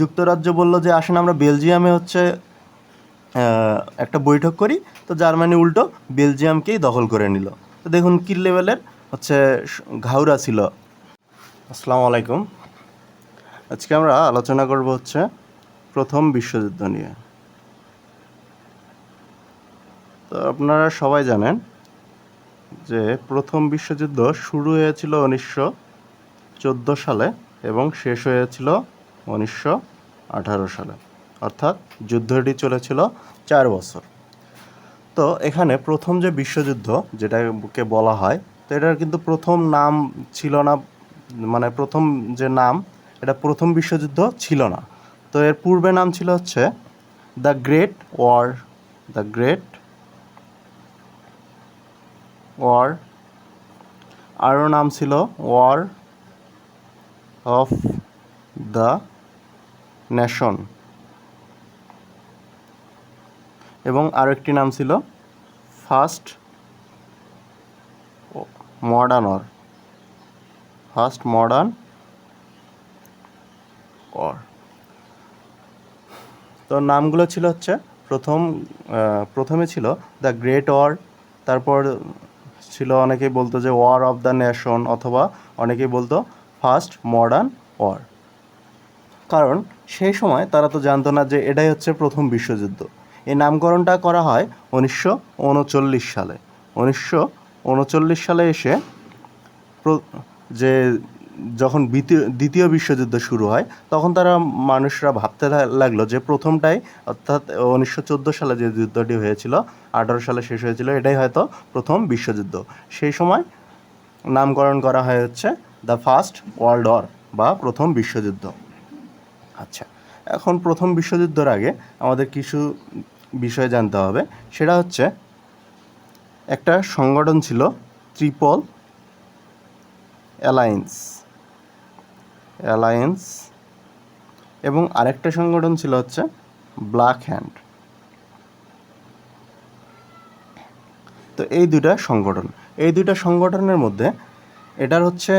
যুক্তরাজ্য বলল যে, আসেন আমরা বেলজিয়ামে হচ্ছে একটা বৈঠক করি। তো জার্মানি উল্টো বেলজিয়ামকেই দখল করে নিল। তো দেখুন কী লেভেলের হচ্ছে ঘাউরা ছিল। আসসালামু আলাইকুম। আজকে আমরা আলোচনা করব হচ্ছে প্রথম বিশ্বযুদ্ধ নিয়ে। তো আপনারা সবাই জানেন যে, প্রথম বিশ্বযুদ্ধ শুরু হয়েছিল উনিশশো চোদ্দ সালে এবং শেষ হয়েছিল উনিশশো আঠারো সালে। অর্থাৎ যুদ্ধটি চলেছিল চার বছর। তো এখানে প্রথম যে বিশ্বযুদ্ধ যেটাকে বলা হয়, তো এটার কিন্তু প্রথম নাম ছিল না মানে প্রথম যে নাম, এটা প্রথম বিশ্বযুদ্ধ ছিল না। তো এর পূর্বে নাম ছিল হচ্ছে the great war, the great war, আরও নাম ছিল ওয়ার অফ দ্য নেশন। এবং আরেকটি নাম ছিল first modern. Or first modern or. তো নামগুলো ছিল হচ্ছে প্রথম প্রথমে ছিল দ্য গ্রেট ওয়ার তারপর ছিল অনেকেই বলতো যে ওয়ার অফ দ্য নেশন, অথবা অনেকেই বলতো ফার্স্ট মডার্ন ওয়ার কারণ সেই সময় তারা তো জানতো না যে এটাই হচ্ছে প্রথম বিশ্বযুদ্ধ। এই নামকরণটা করা হয় উনিশশো উনচল্লিশ সালে। উনিশশো উনচল্লিশ সালে এসে যে যখন দ্বিতীয় বিশ্বযুদ্ধ শুরু হয়, তখন তারা মানুষরা ভাবতে লাগল যে প্রথমটাই অর্থাৎ উনিশশো চোদ্দ সালে যে যুদ্ধটি হয়েছিল, আঠারো সালে শেষ হয়েছিল, এটাই হয়তো প্রথম বিশ্বযুদ্ধ। সেই সময় নামকরণ করা হয় হচ্ছে দ্য ফার্স্ট ওয়ার্ল্ড ওয়ার বা প্রথম বিশ্বযুদ্ধ। আচ্ছা এখন প্রথম বিশ্বযুদ্ধের আগে আমাদের কিছু বিষয় জানতে হবে। সেটা হচ্ছে, একটা সংগঠন ছিল ত্রিপল অ্যালায়েন্স। অ্যালায়েন্স এবং আরেকটা সংগঠন ছিল হচ্ছে ব্ল্যাক হ্যান্ড। তো এই দুইটা সংগঠন, এই দুইটা সংগঠনের মধ্যে এটার হচ্ছে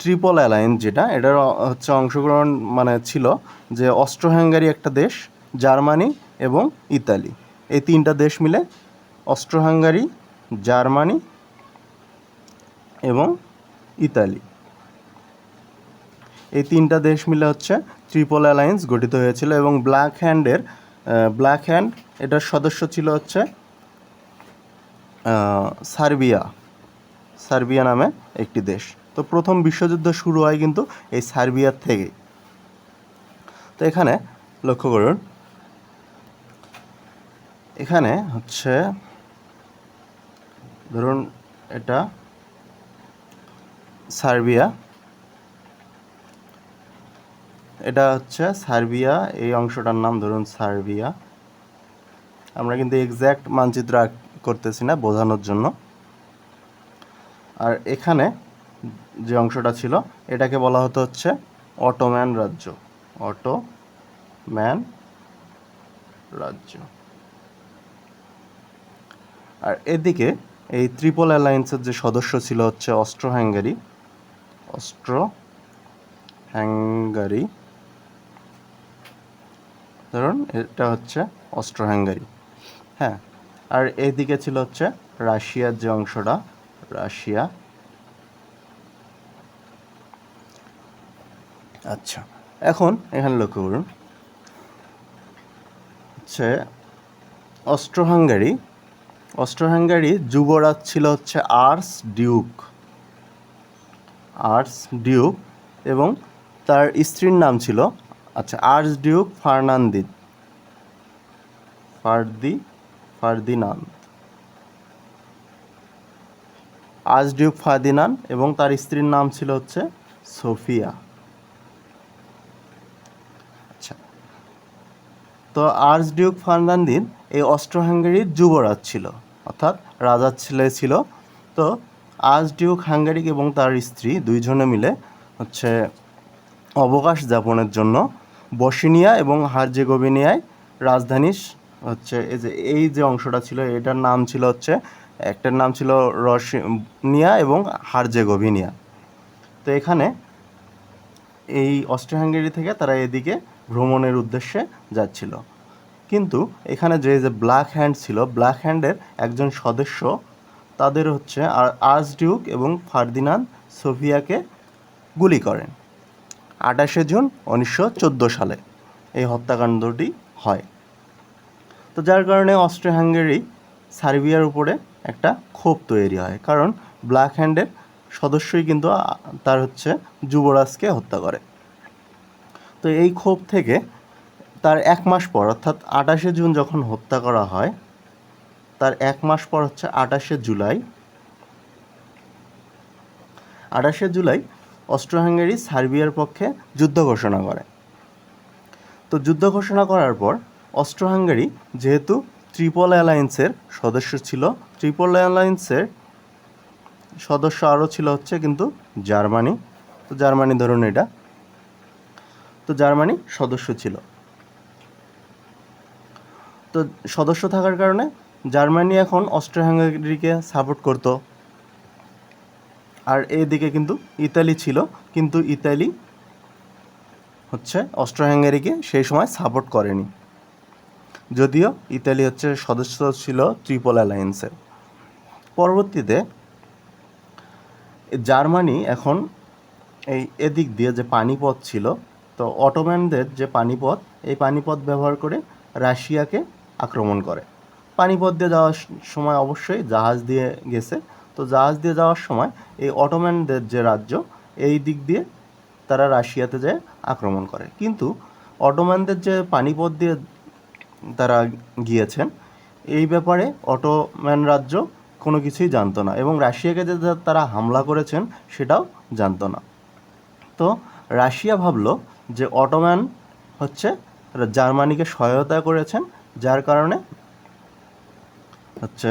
ট্রিপল অ্যালায়েন্স যেটা, এটার হচ্ছে অংশগ্রহণ মানে ছিল যে অস্ট্রো হাঙ্গারি একটা দেশ, জার্মানি এবং ইতালি। এই তিনটা দেশ মিলে অস্ট্রো হাঙ্গারি জার্মানি এবং ইতালি। এই তিনটা দেশ মিলে হচ্ছে ট্রিপল অ্যালায়েন্স গঠিত হয়েছিল এবং ব্ল্যাক হ্যান্ডের ব্ল্যাক হ্যান্ড এটার সদস্য ছিল হচ্ছে সার্বিয়া। সার্বিয়া নামে একটি দেশ। তো প্রথম বিশ্বযুদ্ধ শুরু হয় কিন্তু এই সার্বিয়ার থেকে তো এখানে লক্ষ্য করুন। এখানে হচ্ছে, ধরুন এটা সার্বিয়া। এটা হচ্ছে সার্বিয়া, এই অংশটার নাম ধরুন সার্বিয়া। আমরা কিন্তু এক্স্যাক্ট মানচিত্র করতেছি না বোঝানোর জন্য। আর এখানে যে অংশটা ছিল, এটাকে বলা হতো হচ্ছে অটোম্যান রাজ্য। অটো ম্যান রাজ্য। আর এদিকে এই ত্রিপল অ্যালায়েন্সের যে সদস্য ছিল হচ্ছে অস্ট্রো হ্যাঙ্গারি অস্ট্রো হ্যাঙ্গারি ধরুন এটা হচ্ছে অস্ট্রো হ্যাঙ্গারি হ্যাঁ আর এদিকে ছিল হচ্ছে রাশিয়ার যে অংশটা, রাশিয়া আচ্ছা এখন এখানে লক্ষ্য করুন। হচ্ছে অস্ট্রো হাঙ্গারি অস্ট্রো হাঙ্গারি যুবরাজ ছিল হচ্ছে আর্স ডিউক। আর্স ডিউক এবং তার স্ত্রীর নাম ছিল আচ্ছা আর্স ডিউক ফার্নান্দিদ ফার্দি, ফার্দিনান্দ। আর্স ডিউক ফার্দিনান এবং তার স্ত্রীর নাম ছিল হচ্ছে সোফিয়া। তো আর্স ডিউক ফার্নান্দিন এই অস্ট্রো হাঙ্গারির যুবরাজ ছিল, অর্থাৎ রাজার ছেলে, ছিল। তো আর্স ডিউক হাঙ্গারিক এবং তার স্ত্রী দুইজনে মিলে হচ্ছে অবকাশ যাপনের জন্য বসিনিয়া এবং হার্জেগোভিনিয়ায় রাজধানী হচ্ছে এই যে এই যে অংশটা ছিল, এটার নাম ছিল হচ্ছে, একটার নাম ছিল রসিনিয়া এবং হার্জেগোভিনিয়া। তো এখানে এই অস্ট্রিয়া হাঙ্গেরি থেকে তারা এদিকে ভ্রমণের উদ্দেশ্যে যাচ্ছিল। কিন্তু এখানে যে যে ব্ল্যাক হ্যান্ড ছিল ব্ল্যাক হ্যান্ডের একজন সদস্য, তাদের হচ্ছে আর্চ ডিউক এবং ফার্দিনান্দ সোফিয়াকে গুলি করেন। আঠাশে জুন উনিশশো চোদ্দ সালে এই হত্যাকাণ্ডটি হয়। তো যার কারণে অস্ট্রিয়া হাঙ্গেরি সার্বিয়ার উপরে একটা ক্ষোভ তৈরি হয়, কারণ ব্ল্যাক হ্যান্ডের সদস্যই কিন্তু তার হচ্ছে যুবরাজকে হত্যা করে। তো এই ক্ষোভ থেকে তার এক মাস পর, অর্থাৎ আঠাশে জুন যখন হত্যা করা হয়, তার এক মাস পর হচ্ছে আঠাশে জুলাই। আঠাশে জুলাই অস্ট্রো হাঙ্গেরি সার্বিয়ার পক্ষে যুদ্ধ ঘোষণা করে। তো যুদ্ধ ঘোষণা করার পর অস্ট্রো হাঙ্গেরি যেহেতু ট্রিপল অ্যালায়েন্সের সদস্য ছিল ট্রিপল অ্যালায়েন্সের সদস্য আরও ছিল হচ্ছে কিন্তু জার্মানি। তো জার্মানি ধরুন এটা। তো জার্মানি সদস্য ছিল। তো সদস্য থাকার কারণে জার্মানি এখন অস্ট্রো হাঙ্গেরিকে সাপোর্ট করতো। আর এদিকে কিন্তু ইতালি ছিল, কিন্তু ইতালি হচ্ছে অস্ট্রো হাঙ্গেরিকে সেই সময় সাপোর্ট করেনি। যদিও ইতালি হচ্ছে সদস্য ছিল ট্রিপল অ্যালায়েন্সের পরবর্তীতে জার্মানি এখন এই এদিক দিয়ে যে পানিপথ ছিল তো অটোম্যানদের যে পানিপথ, এই পানিপথ ব্যবহার করে রাশিয়াকে আক্রমণ করে। পানিপথ দিয়ে যাওয়ার সময় অবশ্যই জাহাজ দিয়ে গেছে। তো জাহাজ দিয়ে যাওয়ার সময় এই অটোম্যানদের যে রাজ্য, এই দিক দিয়ে তারা রাশিয়াতে যায় আক্রমণ করে। কিন্তু অটোম্যানদের যে পানিপথ দিয়ে তারা গিয়েছেন, এই ব্যাপারে অটোম্যান রাজ্য কোনো কিছুই জানতো না এবং রাশিয়াকে যে তারা হামলা করেছেন সেটাও জানতো না। তো রাশিয়া ভাবলো যে অটোম্যান হচ্ছে জার্মানিকে সহায়তা করেছেন, যার কারণে হচ্ছে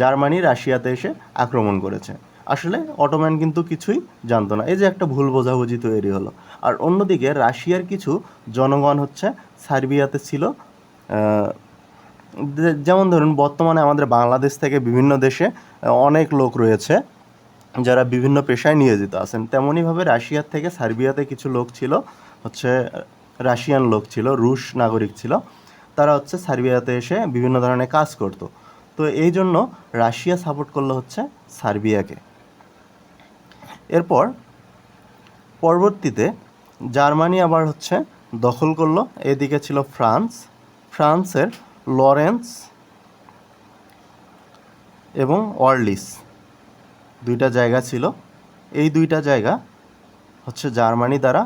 জার্মানি রাশিয়াতে এসে আক্রমণ করেছে। আসলে অটোম্যান কিন্তু কিছুই জানতো না। এই যে একটা ভুল বোঝাবুঝি তৈরি হলো। আর অন্যদিকে রাশিয়ার কিছু জনগণ হচ্ছে সার্বিয়াতে ছিল যেমন ধরুন বর্তমানে আমাদের বাংলাদেশ থেকে বিভিন্ন দেশে অনেক লোক রয়েছে। যারা বিভিন্ন পেশায় নিয়োজিত আছেন, তেমনইভাবে রাশিয়ার থেকে সার্বিয়াতে কিছু লোক ছিল, হচ্ছে রাশিয়ান লোক ছিল, রুশ নাগরিক ছিল, তারা হচ্ছে সার্বিয়াতে এসে বিভিন্ন ধরনের কাজ করত। তো এই জন্য রাশিয়া সাপোর্ট করল হচ্ছে সার্বিয়াকে। এরপর পরবর্তীতে জার্মানি আবার হচ্ছে দখল করল, এদিকে ছিল ফ্রান্স, ফ্রান্সের লরেন্স এবং অর্লিস দুইটা জায়গা ছিল। এই দুইটা জায়গা হচ্ছে জার্মানি দ্বারা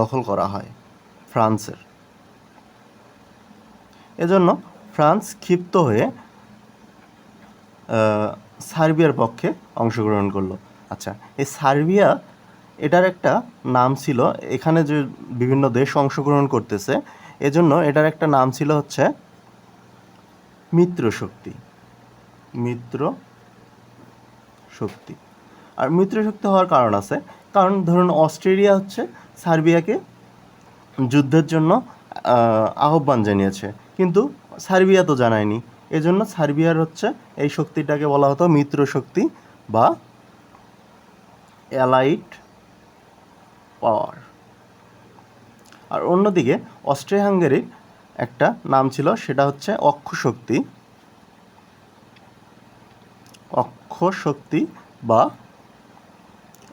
দখল করা হয়, ফ্রান্সের। এজন্য ফ্রান্স ক্ষিপ্ত হয়ে সার্বিয়ার পক্ষে অংশগ্রহণ করল। আচ্ছা এই সার্বিয়া এটার একটা নাম ছিল, এখানে যে বিভিন্ন দেশ অংশগ্রহণ করতেছে, এজন্য এটার একটা নাম ছিল হচ্ছে মিত্র শক্তি মিত্র শক্তি। আর মিত্র শক্তি হওয়ার কারণ আছে। কারণ ধরুন অস্ট্রেলিয়া হচ্ছে সার্বিয়াকে যুদ্ধের জন্য আহ্বান জানিয়েছে। কিন্তু সার্বিয়া তো জানায়নি। এজন্য সার্বিয়ার হচ্ছে এই শক্তিটাকে বলা হতো মিত্র শক্তি বা অ্যালাইট পাওয়ার। আর অন্যদিকে অস্ট্রিয়া হাঙ্গেরির একটা নাম ছিল, সেটা হচ্ছে অক্ষ শক্তি। অক্ষ শক্তি বা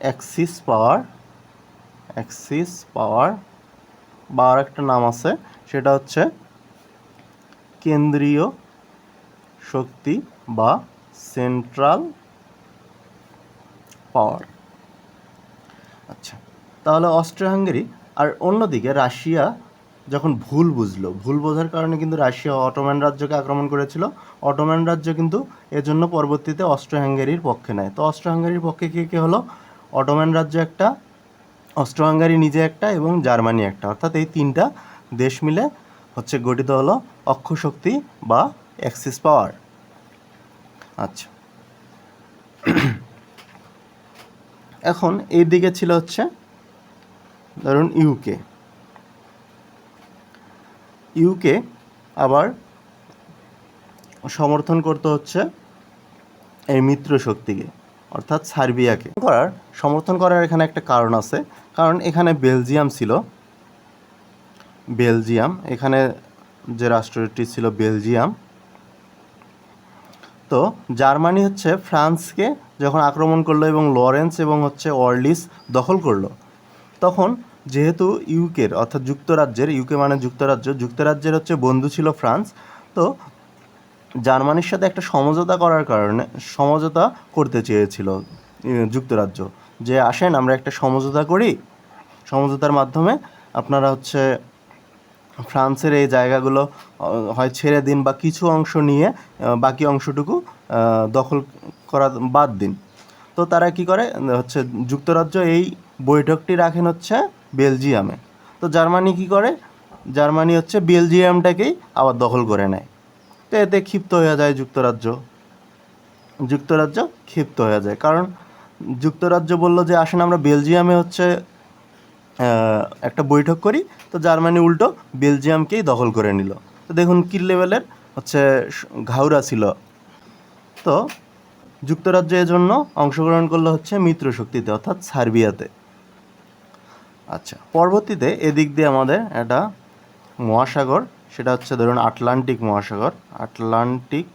অ্যাক্সিস পাওয়ার অ্যাক্সিস পাওয়ার বা আর একটা নাম আছে, সেটা হচ্ছে কেন্দ্রীয় শক্তি বা সেন্ট্রাল পাওয়ার আচ্ছা তাহলে অস্ট্রিয়া হাঙ্গেরি আর অন্যদিকে রাশিয়া যখন ভুল বুঝলো, ভুল বোঝার কারণে কিন্তু রাশিয়া অটোম্যান রাজ্যকে আক্রমণ করেছিল অটোম্যান রাজ্য কিন্তু এজন্য পরবর্তীতে অস্ট্রিয়া হাঙ্গেরির পক্ষে নেয়। তো অস্ট্রিয়া হাঙ্গেরির পক্ষে কে কে হলো? অটোম্যান রাজ্য একটা অস্ট্রো হাঙ্গারি নিজে একটা এবং জার্মানি একটা। অর্থাৎ এই তিনটা দেশ মিলে হচ্ছে গঠিত হলো অক্ষ শক্তি বা অ্যাক্সিস পাওয়ার। আচ্ছা। এখন এই দিকে ছিল হচ্ছে, ধরুন ইউকে। ইউকে আবার সমর্থন করতে হচ্ছে এই মিত্র শক্তিকে, অর্থাৎ সার্বিয়াকে। করার, সমর্থন করার এখানে একটা কারণ আছে। কারণ এখানে বেলজিয়াম ছিল। বেলজিয়াম, এখানে যে রাষ্ট্রটি ছিল বেলজিয়াম। তো জার্মানি হচ্ছে ফ্রান্সকে যখন আক্রমণ করল এবং লরেন্স এবং হচ্ছে অর্লিস দখল করল, তখন যেহেতু ইউকের, অর্থাৎ যুক্তরাজ্যের, ইউকে মানে যুক্তরাজ্য, যুক্তরাজ্যের হচ্ছে বন্ধু ছিল ফ্রান্স। তো জার্মানির সাথে একটা সমঝোতা করার কারণে সমঝোতা করতে চেয়েছিল যুক্তরাজ্য। যে আসেন, আমরা একটা সমঝোতা করি। সমঝোতার মাধ্যমে আপনারা হচ্ছে ফ্রান্সের এই জায়গাগুলো হয় ছেড়ে দিন বা কিছু অংশ নিয়ে বাকি অংশটুকু দখল করা বাদ দিন। তো তারা কি করে? হচ্ছে যুক্তরাজ্য এই বৈঠকটি রাখেন হচ্ছে বেলজিয়ামে। তো জার্মানি কি করে? জার্মানি হচ্ছে বেলজিয়ামটাকেই আবার দখল করে নেয়। তো এতে ক্ষিপ্ত হয়ে যায় যুক্তরাজ্য। যুক্তরাজ্য ক্ষিপ্ত হয়ে যায়। কারণ যুক্তরাজ্য বলল যে, আসেন আমরা বেলজিয়ামে হচ্ছে একটা বৈঠক করি। তো জার্মানি উল্টো বেলজিয়ামকেই দখল করে নিল। তো দেখুন কি লেভেলের হচ্ছে ঘাউরা ছিল। তো যুক্তরাজ্য এজন্য অংশগ্রহণ করল হচ্ছে মিত্র শক্তিতে, অর্থাৎ সার্বিয়াতে। আচ্ছা পরবর্তীতে এদিক দিয়ে আমাদের একটা মহাসাগর সেটা হচ্ছে ধরুন আটলান্টিক মহাসাগর। আটলান্টিক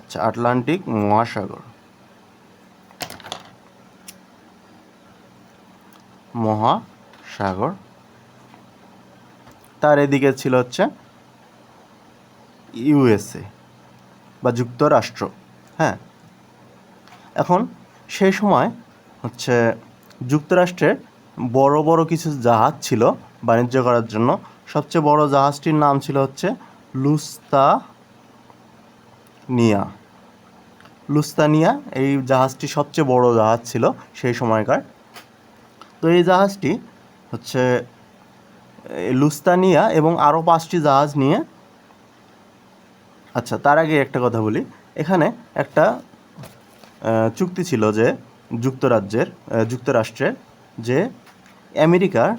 আচ্ছা আটলান্টিক মহাসাগর। মহাসাগর। তার এদিকে ছিল হচ্ছে ইউএসএ বা যুক্তরাষ্ট্র হ্যাঁ। এখন সেই সময় হচ্ছে যুক্তরাষ্ট্রের বড় বড় কিছু জাহাজ ছিল বাণিজ্য করার জন্য। সবচেয়ে বড় জাহাজটির নাম ছিল হচ্ছে লুস্তানিয়া। লুস্তানিয়া এই জাহাজটি সবচেয়ে বড় জাহাজ ছিল সেই সময়কার। তো এই জাহাজটি হচ্ছে লুস্তানিয়া এবং আরও পাঁচটি জাহাজ নিয়ে আচ্ছা তার আগে একটা কথা বলি। এখানে একটা চুক্তি ছিল যে যুক্তরাজ্যের যুক্তরাষ্ট্রের যে আমেরিকার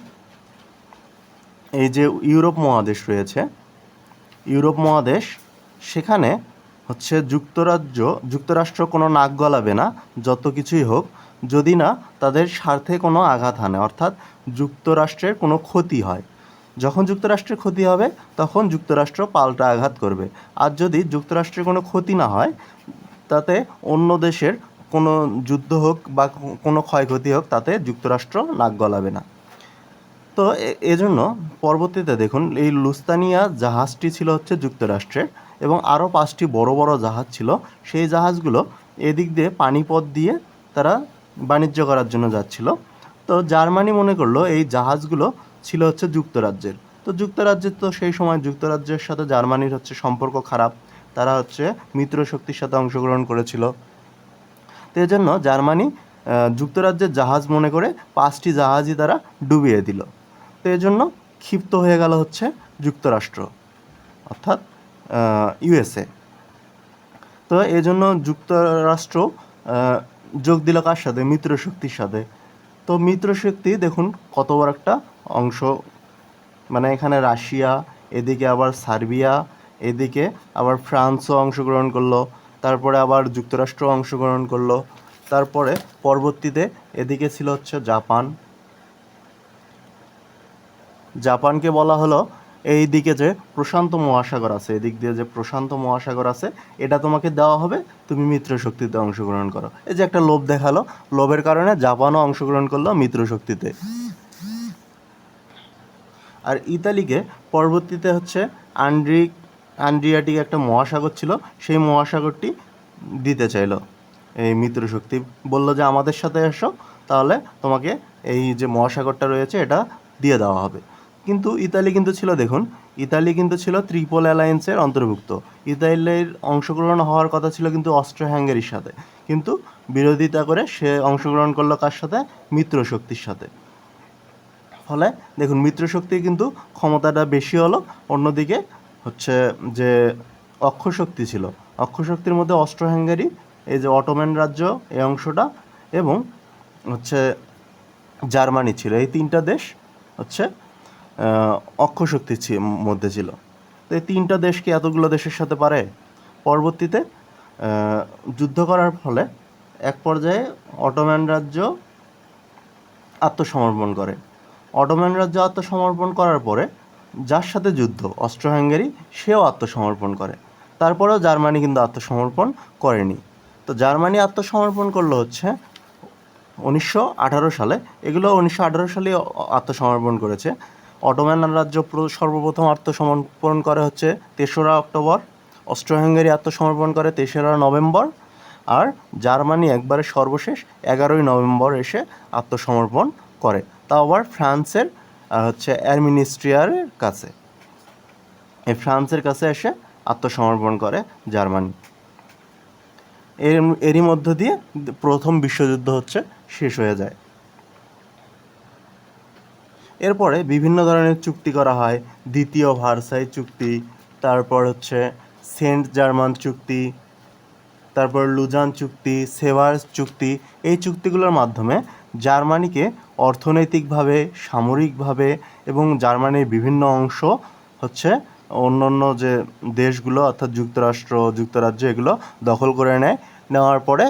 এই যে ইউরোপ মহাদেশ রয়েছে, ইউরোপ মহাদেশ, সেখানে হচ্ছে যুক্তরাজ্য, যুক্তরাষ্ট্র কোনো নাক গলাবে না, যত কিছুই হোক, যদি না তাদের স্বার্থে কোনো আঘাত হানে, অর্থাৎ যুক্তরাষ্ট্রের কোনো ক্ষতি হয়। যখন যুক্তরাষ্ট্রের ক্ষতি হবে, তখন যুক্তরাষ্ট্র পাল্টা আঘাত করবে। আর যদি যুক্তরাষ্ট্রের কোনো ক্ষতি না হয়, তাতে অন্য দেশের কোনো যুদ্ধ হোক বা কোনো ক্ষয়ক্ষতি হোক, তাতে যুক্তরাষ্ট্র নাক গলাবে না। তো এজন্য পরবর্তীতে দেখুন, এই লুস্তানিয়া জাহাজটি ছিল হচ্ছে যুক্তরাষ্ট্রের এবং আরও পাঁচটি বড় বড় জাহাজ ছিল। সেই জাহাজগুলো এদিক দিয়ে পানিপথ দিয়ে তারা বাণিজ্য করার জন্য যাচ্ছিল। তো জার্মানি মনে করল এই জাহাজগুলো ছিল হচ্ছে যুক্তরাজ্যের। তো যুক্তরাজ্যের তো সেই সময় যুক্তরাজ্যের সাথে জার্মানির হচ্ছে সম্পর্ক খারাপ। তারা হচ্ছে মিত্র শক্তির সাথে অংশগ্রহণ করেছিল। তো এই জন্য জার্মানি যুক্তরাজ্যের জাহাজ মনে করে পাঁচটি জাহাজই তারা ডুবিয়ে দিল। তো এই জন্য ক্ষিপ্ত হয়ে গেল হচ্ছে যুক্তরাষ্ট্র, অর্থাৎ ইউএসএ তো এই জন্য যুক্তরাষ্ট্র যোগ দিল কার সাথে? মিত্র শক্তির সাথে। তো মিত্র শক্তি, দেখুন কত বড় একটা অংশ মানে এখানে রাশিয়া, এদিকে আবার সার্বিয়া, এদিকে আবার ফ্রান্সও অংশগ্রহণ করল, তারপরে আবার যুক্তরাষ্ট্র অংশগ্রহণ করল, তারপরে পরবর্তীতে এদিকে ছিল হচ্ছে জাপান জাপানকে বলা হলো, এই দিকে যে প্রশান্ত মহাসাগর আছে এদিক দিয়ে যে প্রশান্ত মহাসাগর আছে, এটা তোমাকে দেওয়া হবে, তুমি মিত্র শক্তিতে অংশগ্রহণ করো। এই যে একটা লোভ দেখাল, লোভের কারণে জাপানও অংশগ্রহণ করল মিত্র শক্তিতে আর ইতালিকে পরবর্তীতে হচ্ছে আন্ড্রিক আন্ড্রিয়াটিক একটা মহাসাগর ছিল, সেই মহাসাগরটি দিতে চাইলো। এই মিত্র শক্তি বলল যে, আমাদের সাথে এসো, তাহলে তোমাকে এই যে মহাসাগরটা রয়েছে, এটা দিয়ে দেওয়া হবে। কিন্তু ইতালি কিন্তু ছিল, দেখুন, ইতালি কিন্তু ছিল ত্রিপল অ্যালায়েন্সের অন্তর্ভুক্ত। ইতালির অংশগ্রহণ হওয়ার কথা ছিল কিন্তু অস্ট্রো হ্যাঙ্গারির সাথে। কিন্তু বিরোধিতা করে সে অংশগ্রহণ করল কার সাথে? মিত্র শক্তির সাথে। ফলে, দেখুন মিত্রশক্তি কিন্তু ক্ষমতাটা বেশি হলো, অন্যদিকে হচ্ছে যে অক্ষশক্তি ছিল। অক্ষশক্তির মধ্যে অস্ট্রো হ্যাঙ্গারি এই যে অটোম্যান রাজ্য, এই অংশটা, এবং হচ্ছে জার্মানি ছিল। এই তিনটা দেশ হচ্ছে অক্ষশক্তির মধ্যে ছিল। তো এই তিনটা দেশ কি এতগুলো দেশের সাথে পারে? পরবর্তীতে যুদ্ধ করার ফলে এক পর্যায়ে অটোম্যান রাজ্য আত্মসমর্পণ করে। অটোম্যান রাজ্য আত্মসমর্পণ করার পরে যার সাথে যুদ্ধ অস্ট্রো হাঙ্গেরি সেও আত্মসমর্পণ করে। তারপরেও জার্মানি কিন্তু আত্মসমর্পণ করেনি। তো জার্মানি আত্মসমর্পণ করল হচ্ছে উনিশশো আঠারো সালে। এগুলো উনিশশো আঠারো সালে আত্মসমর্পণ করেছে। অটোম্যান রাজ্য সর্বপ্রথম আত্মসমর্পণ করে হচ্ছে তেসরা অক্টোবর অস্ট্রো হাঙ্গেরি আত্মসমর্পণ করে তেসরা নভেম্বর, আর জার্মানি একবারে সর্বশেষ এগারোই নভেম্বর এসে আত্মসমর্পণ করে। তা আবার ফ্রান্সের হচ্ছে অ্যাডমিনিস্ট্রিয়ারের কাছে। এই ফ্রান্সের কাছে এসে আত্মসমর্পণ করে জার্মানি। এর, এরই মধ্য দিয়ে প্রথম বিশ্বযুদ্ধ হচ্ছে শেষ হয়ে যায়। এরপরে বিভিন্ন ধরনের চুক্তি করা হয়। দ্বিতীয় ভার্সাই চুক্তি, তারপর হচ্ছে সেন্ট জার্মান চুক্তি, তারপর লুজান চুক্তি, সেভার্স চুক্তি। এই চুক্তিগুলোর মাধ্যমে জার্মানিকে অর্থনৈতিকভাবে, সামরিকভাবে এবং জার্মানির বিভিন্ন অংশ হচ্ছে অন্য অন্য যে দেশগুলো, অর্থাৎ যুক্তরাষ্ট্র, যুক্তরাজ্য, এগুলো দখল করে নেয়। নেওয়ার পরে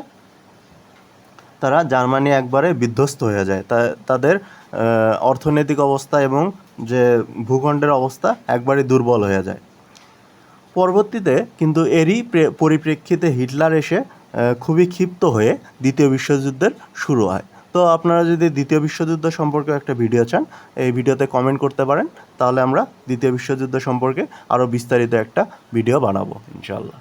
তারা জার্মানি একবারে বিধ্বস্ত হয়ে যায়। তা, তাদের অর্থনৈতিক অবস্থা এবং যে ভূখণ্ডের অবস্থা একবারে দুর্বল হয়ে যায়। পরবর্তীতে কিন্তু এরই পরিপ্রেক্ষিতে হিটলার এসে খুবই ক্ষিপ্ত হয়ে দ্বিতীয় বিশ্বযুদ্ধের শুরু হয়। তো আপনারা যদি দ্বিতীয় বিশ্বযুদ্ধ সম্পর্কে একটা ভিডিও চান, এই ভিডিওতে কমেন্ট করতে পারেন। তাহলে আমরা দ্বিতীয় বিশ্বযুদ্ধ সম্পর্কে আরও বিস্তারিত একটা ভিডিও বানাবো ইনশাল্লাহ